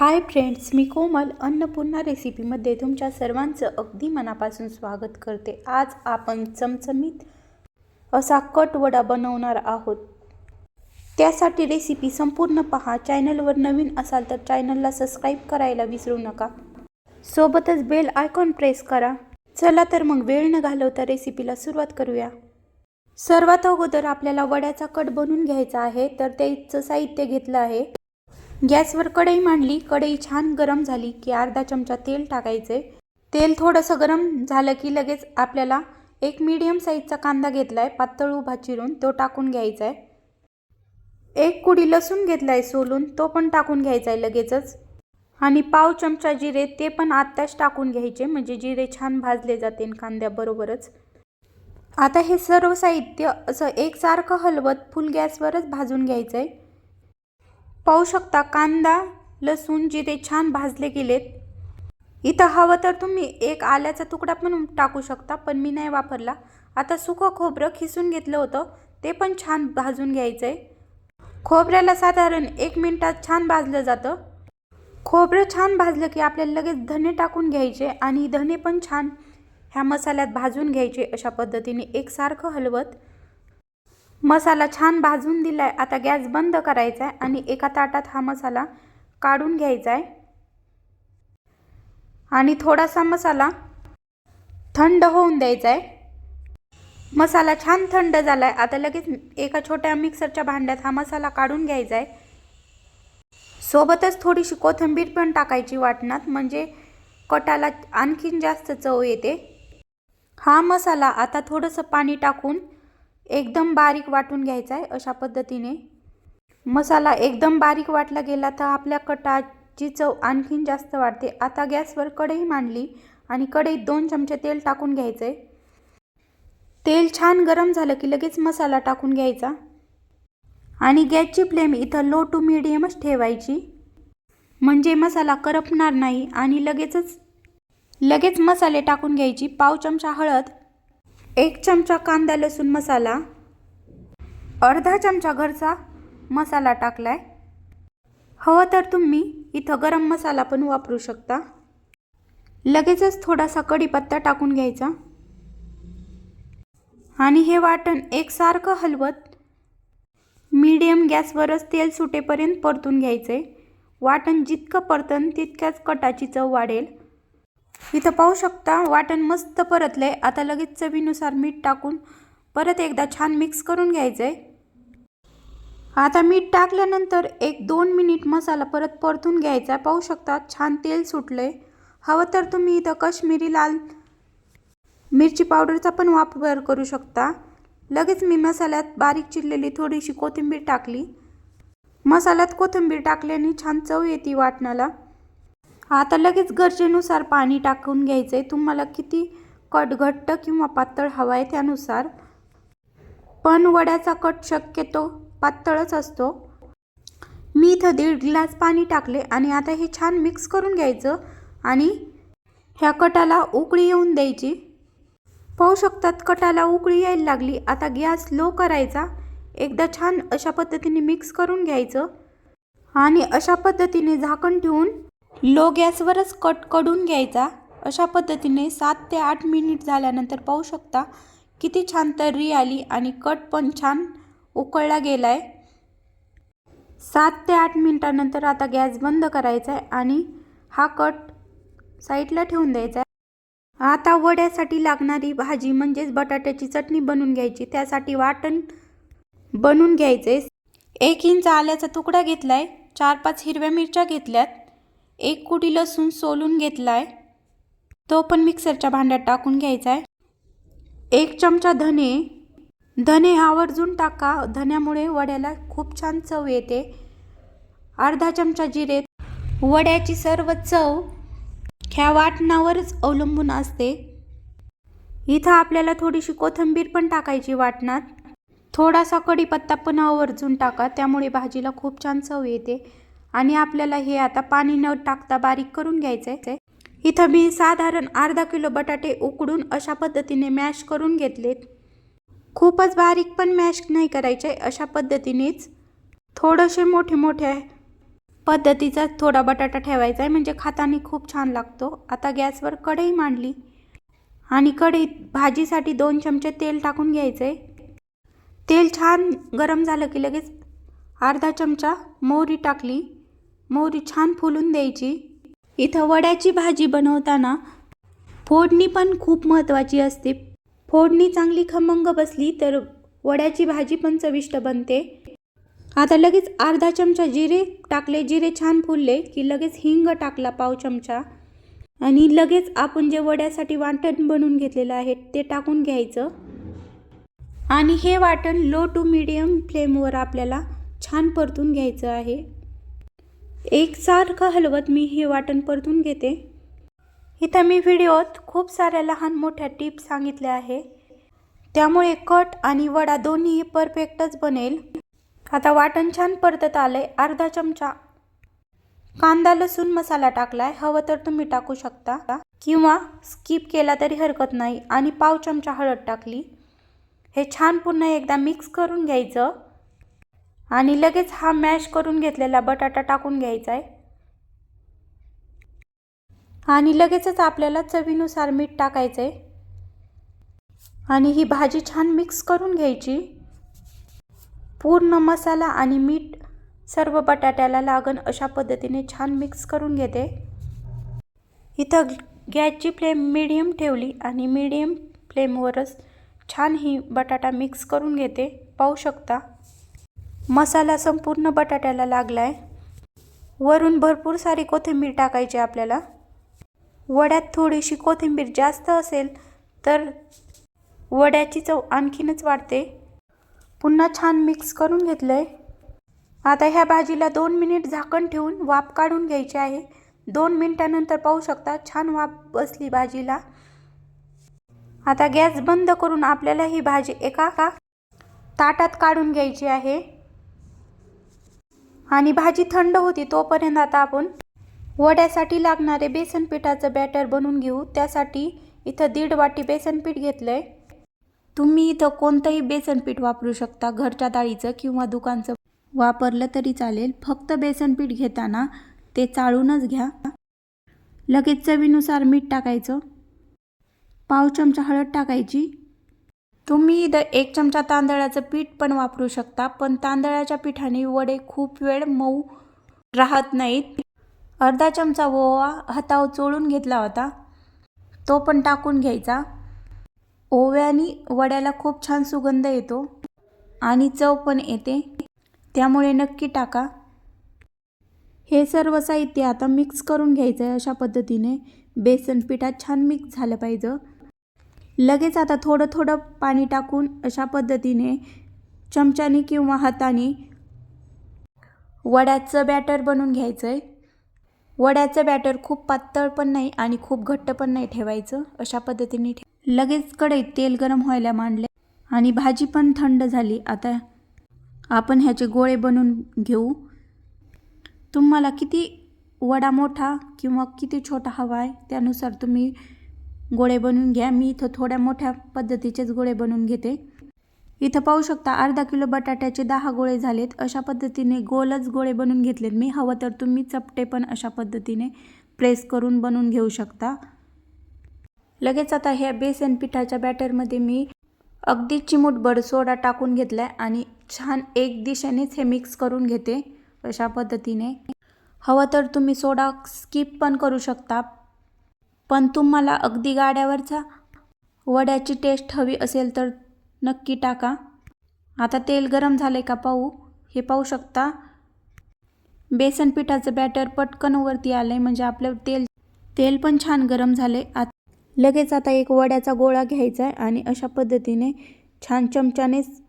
Hi friends मी कोमल. अन्नपूर्णा रेसिपीमध्ये तुमच्या सर्वांचं अगदी मनापासून स्वागत करते. आज आपण चमचमीत असा कट वडा बनवणार आहोत. त्यासाठी रेसिपी संपूर्ण पहा. चॅनलवर नवीन असाल तर चॅनलला सबस्क्राईब करायला विसरू नका. सोबतच बेल आयकॉन प्रेस करा. चला तर मग वेळ न घालवता रेसिपीला सुरुवात करूया. सर्वात अगोदर आपल्याला वड्याचा कट बनवून घ्यायचा आहे तर त्याचं साहित्य घेतलं आहे. गॅसवर कढई मांडली. कढई छान गरम झाली की अर्धा चमचा तेल टाकायचे. तेल थोडंसं गरम झालं की लगेच आपल्याला एक मीडियम साईजचा कांदा घेतला आहे पातळ उभा चिरून तो टाकून घ्यायचा आहे एक कुडी लसूण घेतला आहे सोलून. तो पण टाकून घ्यायचा आहे लगेचच. आणि पाव चमचा जिरे ते पण आत्ताच टाकून घ्यायचे. म्हणजे जिरे छान भाजले जाते कांद्याबरोबरच आता हे सर्व साहित्य असं एकसारखं हलवत फुल गॅसवरच भाजून घ्यायचं आहे पाहू शकता कांदा लसूण जिरे छान भाजले गेलेत. इथं हवं तर तुम्ही एक आल्याचा तुकडा पण टाकू शकता पण मी नाही वापरला. आता सुकं खोबरं खिसून घेतलं होतं ते पण छान भाजून घ्यायचं आहे खोबऱ्याला साधारण एक मिनटात छान भाजलं जातं. खोबरं छान भाजलं की आपल्याला लगेच धने टाकून घ्यायचे आणि धने पण छान ह्या मसाल्यात भाजून घ्यायचे अशा पद्धतीने एकसारखं हलवत. मसाला छान भाजून दिला आहे आता गॅस बंद करायचा आहे आणि एका ताटात हा मसाला काढून घ्यायचा आहे आणि थोडासा मसाला थंड होऊन द्यायचा आहे मसाला छान थंड झाला आहे आता लगेच एका छोट्या मिक्सरच्या भांड्यात हा मसाला काढून घ्यायचा आहे सोबतच थोडीशी कोथिंबीर पण टाकायची वाटणात म्हणजे कटाला आणखीन जास्त चव येते. हा मसाला आता थोडंसं पाणी टाकून एकदम बारीक वाटून घ्यायचा आहे अशा पद्धतीने. मसाला एकदम बारीक वाटला गेला तर आपल्या कटाची चव आणखीन जास्त वाढते. आता गॅसवर कढई मांडली आणि कढईत दोन चमचे तेल टाकून घ्यायचं आहे तेल छान गरम झालं की लगेच मसाला टाकून घ्यायचा. आणि गॅसची फ्लेम इथं लो टू मिडियमच ठेवायची. म्हणजे मसाला करपणार नाही आणि लगेचच लगेच मसाले टाकून घ्यायची. पाव चमचा हळद एक चमचा कांदा लसूण मसाला अर्धा चमचा घरचा मसाला टाकलाय. हवं तर तुम्ही इथं गरम मसाला पण वापरू शकता. लगेचच थोडासा कढीपत्ता टाकून घ्यायचा. आणि हे वाटण एकसारखं हलवत मीडियम गॅसवरच तेल सुटेपर्यंत परतून घ्यायचे वाटण जितकं परतन तितक्याच कटाची चव वाढेल. इथं पाहू शकता वाटण मस्त परतलं आहे आता लगेच चवीनुसार मीठ टाकून परत एकदा छान मिक्स करून घ्यायचं आहे आता मीठ टाकल्यानंतर एक दोन मिनिट मसाला परत परतून घ्यायचा. पाहू शकता छान तेल सुटलं आहे हवं तर तुम्ही इथं कश्मीरी लाल मिरची पावडरचा पण वापर करू शकता. लगेच मी मसाल्यात बारीक चिरलेली थोडीशी कोथिंबीर टाकली. मसाल्यात कोथिंबीर टाकल्याने छान चव येते वाटणाला. आता लगेच गरजेनुसार पाणी टाकून घ्यायचं आहे तुम्हाला किती कट घट्ट किंवा पातळ हवा आहे त्यानुसार. पण वड्याचा कट शक्यतो पातळच असतो. मी इथं दीड ग्लास पाणी टाकले आणि आता हे छान मिक्स करून घ्यायचं आणि ह्या कटाला उकळी येऊन द्यायची. पाहू शकतात कटाला उकळी यायला लागली. आता गॅस लो करायचा. एकदा छान अशा पद्धतीने मिक्स करून घ्यायचं आणि अशा पद्धतीने झाकण ठेवून लो गॅसवरच कटकडून घ्यायचा. अशा पद्धतीने सात ते आठ मिनिट झाल्यानंतर पाहू शकता किती छान तर्री आली आणि कट पण छान उकळला गेला आहे सात ते आठ मिनिटानंतर आता गॅस बंद करायचा आहे आणि हा कट साईडला ठेवून द्यायचा आहे आता वड्यासाठी लागणारी भाजी म्हणजेच बटाट्याची चटणी बनवून घ्यायची. त्यासाठी वाटण बनवून घ्यायचे एक इंच आल्याचा तुकडा घेतला आहे चार पाच हिरव्या मिरच्या घेतल्यात. एक कुटी लसूण सोलून घेतला आहे तो पण मिक्सरच्या भांड्यात टाकून घ्यायचा आहे एक चमचा धने. धने आवर्जून टाका. धन्यामुळे वड्याला खूप छान चव येते. अर्धा चमचा जिरे. वड्याची सर्व चव ह्या वाटणावरच अवलंबून असते. इथं आपल्याला थोडीशी कोथिंबीर पण टाकायची वाटणात. थोडासा कढीपत्ता पण आवर्जून टाका. त्यामुळे भाजीला खूप छान चव येते. आणि आपल्याला हे आता पाणी न टाकता बारीक करून घ्यायचं आहे इथं मी साधारण अर्धा किलो बटाटे उकडून अशा पद्धतीने मॅश करून घेतलेत खूपच बारीक पण मॅश नाही करायचे अशा पद्धतीनेच. थोडेसे मोठे मोठे पद्धतीचा थोडा बटाटा ठेवायचा आहे म्हणजे खाताना खूप छान लागतो. आता गॅसवर कढई मांडली. आणि कढईत भाजीसाठी दोन चमचे तेल टाकून घ्यायचं आहे तेल छान गरम झालं की लगेच अर्धा चमचा मोहरी टाकली. मोहरी छान फुलून द्यायची. इथं वड्याची भाजी बनवताना फोडणी पण खूप महत्त्वाची असते. फोडणी चांगली खमंग बसली तर वड्याची भाजी पण चविष्ट बनते. आता लगेच अर्धा चमचा जिरे टाकले. जिरे छान फुलले की लगेच हिंग टाकला पाव चमचा. आणि लगेच आपण जे वड्यासाठी वाटण बनवून घेतलेलं आहे ते टाकून घ्यायचं. आणि हे वाटण लो टू मिडियम फ्लेमवर आपल्याला छान परतून घ्यायचं आहे. एकसारखं हलवत मी हे वाटण परतून घेते. इथं मी व्हिडिओत खूप साऱ्या लहान मोठ्या टिप्स सांगितल्या आहे. त्यामुळे कट आणि वडा दोन्ही परफेक्टच बनेल. आता वाटण छान परतत आलंय अर्धा चमचा. कांदा लसूण मसाला टाकलाय हवं तर तुम्ही टाकू शकता. किंवा स्किप केला तरी हरकत नाही आणि पाव चमचा हळद टाकली. हे छान पुन्हा एकदा मिक्स करून घ्यायचं. आणि लगेच हा मॅश करून घेतलेला बटाटा टाकून घ्यायचा आहे. आणि लगेचच आपल्याला चवीनुसार मीठ टाकायचं आहे. आणि ही भाजी छान मिक्स करून घ्यायची. पूर्ण मसाला आणि मीठ सर्व बटाट्याला लागण अशा पद्धतीने छान मिक्स करून घेते. इथं गॅसची फ्लेम मीडियम ठेवली आणि मीडियम फ्लेमवरच छान ही बटाटा मिक्स करून घेते. पाहू शकता. मसाला संपूर्ण बटाट्याला लागला आहे वरून भरपूर सारी कोथिंबीर टाकायची आपल्याला. वड्यात थोडीशी कोथिंबीर जास्त असेल तर वड्याची चव आणखीनच वाढते. पुन्हा छान मिक्स करून घेतलं आहे आता ह्या भाजीला दोन मिनिट झाकण ठेवून वाफ काढून घ्यायची आहे. दोन मिनटानंतर पाहू शकता छान वाफ बसली भाजीला. आता गॅस बंद करून आपल्याला ही भाजी एका ताटात काढून घ्यायची आहे. आणि भाजी थंड होती तोपर्यंत आता आपण वड्यासाठी लागणारे बेसन पिठाचं बॅटर बनवून घेऊ. त्यासाठी इथं दीड वाटी बेसन पीठ घेतलं आहे तुम्ही इथं कोणतंही बेसन पीठ वापरू शकता. घरच्या डाळीचं किंवा दुकानचं वापरलं तरी चालेल. फक्त बेसन पीठ घेताना ते चाळूनच घ्या. लगेच चवीनुसार मीठ टाकायचं. पाव चमचा हळद टाकायची. तुम्ही इथं एक चमचा तांदळाचं पीठ पण वापरू शकता पण तांदळाच्या पिठाने वडे खूप वेळ मऊ राहत नाहीत. अर्धा चमचा ओवा हातावर चोळून घेतला होता. तो पण टाकून घ्यायचा. ओव्याने वड्याला खूप छान सुगंध येतो आणि चव पण येते. त्यामुळे नक्की टाका. हे सर्व साहित्य आता मिक्स करून घ्यायचं आहे अशा पद्धतीने. बेसन पिठात छान मिक्स झालं पाहिजे. लगेच आता थोडं थोडं पाणी टाकून अशा पद्धतीने चमच्याने किंवा हाताने वड्याचं बॅटर बनवून घ्यायचं आहे वड्याचं बॅटर खूप पातळ पण नाही आणि खूप घट्ट पण नाही ठेवायचं. अशा पद्धतीने ठे लगेच कढईत तेल गरम व्हायला मांडले आणि भाजी पण थंड झाली. आता आपण ह्याचे गोळे बनवून घेऊ. तुम्हाला किती वडा मोठा किंवा किती छोटा हवा आहे त्यानुसार तुम्ही गोळे बनवून घ्या. मी इथं थोड्या मोठ्या पद्धतीचेच गोळे बनवून घेते. इथं पाहू शकता अर्धा किलो बटाट्याचे दहा गोळे झालेत. अशा पद्धतीने गोलच गोळे बनवून घेतलेत. मी हवं तर तुम्ही चपटे पण अशा पद्धतीने प्रेस करून बनवून घेऊ शकता. लगेच आता ह्या बेसन पिठाच्या बॅटरमध्ये मी अगदी चिमूटभर सोडा टाकून घेतला आहे आणि छान एक दिशेनेच हे मिक्स करून घेते अशा पद्धतीने. हवं तर तुम्ही सोडा स्किप पण करू शकता. पण तुम्हाला अगदी गाड्यावरचा वड्याची टेस्ट हवी असेल तर नक्की टाका. आता तेल गरम झाले का पाहू? हे पाहू शकता? बेसन पिठाचं बॅटर पटकन वरती आलं आहे म्हणजे आपलं तेल तेल पण छान गरम झाले आत लगेच आता एक वड्याचा गोळा घ्यायचा आहे आणि अशा पद्धतीने छान चमच्यानेच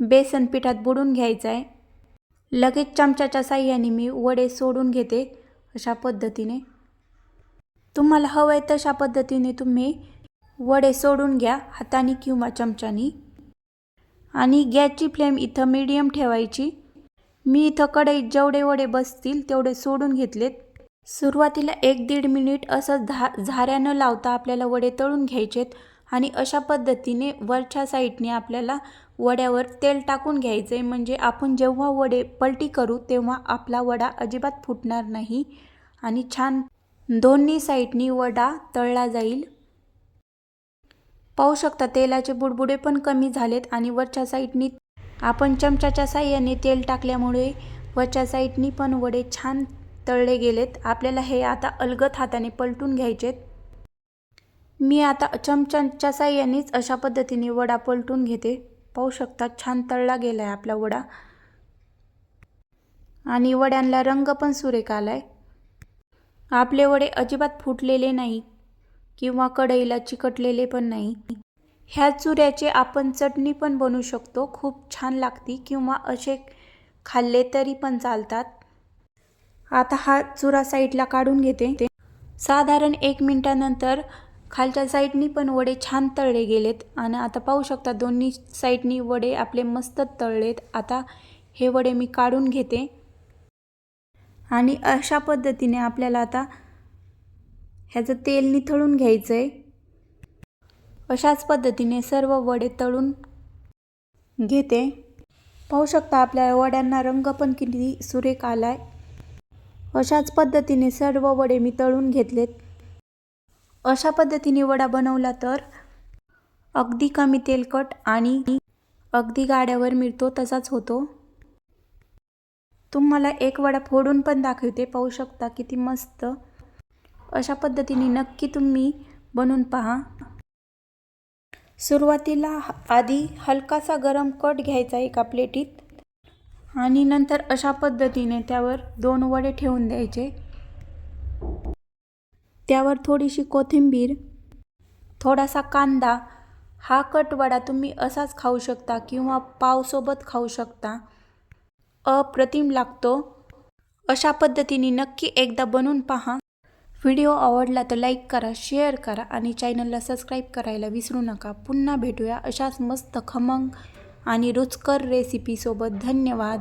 बेसन पिठात बुडून घ्यायचं आहे लगेच चमच्याच्या साह्याने मी वडे सोडून घेते अशा पद्धतीने. तुम्हाला हवं आहे तशा पद्धतीने तुम्ही वडे सोडून घ्या हाताने किंवा चमच्यानी. आणि गॅसची फ्लेम इथं मीडियम ठेवायची. मी इथं कढईत जेवढे वडे बसतील तेवढे सोडून घेतलेत. सुरुवातीला एक दीड मिनिट असं झा झाऱ्यानं लावता आपल्याला वडे तळून घ्यायचेत आणि अशा पद्धतीने वरच्या साईडने आपल्याला वड्यावर तेल टाकून घ्यायचं आहे म्हणजे आपण जेव्हा वडे पलटी करू तेव्हा आपला वडा अजिबात फुटणार नाही. आणि छान दोन्ही साईडनी वडा तळला जाईल. पाहू शकता तेलाचे बुडबुडे पण कमी झालेत आणि वरच्या साईडनी आपण चमच्याच्या साह्याने तेल टाकल्यामुळे वरच्या साईडनी पण वडे छान तळले गेलेत. आपल्याला हे आता अलगद हाताने पलटून घ्यायचेत. मी आता चमच्यांच्या साह्यानेच अशा पद्धतीने वडा पलटून घेते. पाहू शकता छान तळला गेला आहे आपला वडा. आणि वड्यांना रंग पण सुरेख आला आहे आपले वडे अजिबात फुटलेले नाही किंवा कढईला चिकटलेले पण नाही. ह्या चुऱ्याचे आपण चटणी पण बनवू शकतो. खूप छान लागती किंवा असे खाल्ले तरी पण चालतात. आता हा चुरा साईडला काढून घेते. साधारण एक मिनटानंतर खालच्या साईडनी पण वडे छान तळले गेलेत. आणि आता पाहू शकता दोन्ही साईडनी वडे आपले मस्त तळलेत. आता हे वडे मी काढून घेते. आणि अशा पद्धतीने आपल्याला आता ह्याचं तेल निथळून घ्यायचं आहे अशाच पद्धतीने सर्व वडे तळून घेते. पाहू शकता आपल्या वड्यांना रंग पण किती सुरेख आला आहे अशाच पद्धतीने सर्व वडे मी तळून घेतलेत. अशा पद्धतीने वडा बनवला तर अगदी कमी तेलकट आणि अगदी गाड्यावर मिळतो तसाच होतो. तुम्हाला एक वडा फोडून पण दाखवते पाहू शकता किती मस्त. अशा पद्धतीने नक्की तुम्ही बनवून पहा. सुरुवातीला आधी हलकासा गरम कट घ्यायचा एका प्लेटीत आणि नंतर अशा पद्धतीने त्यावर दोन वडे ठेवून द्यायचे. त्यावर थोडीशी कोथिंबीर थोडासा कांदा हा कट वडा तुम्ही असाच खाऊ शकता किंवा पावसोबत खाऊ शकता. अप्रतिम लागतो. अशा पद्धतीने नक्की एकदा बनवून पहा. व्हिडिओ आवडला तर लाईक करा शेअर करा आणि चॅनलला सबस्क्राईब करायला विसरू नका. पुन्हा भेटूया अशाच मस्त खमंग आणि रुचकर रेसिपीसोबत. धन्यवाद.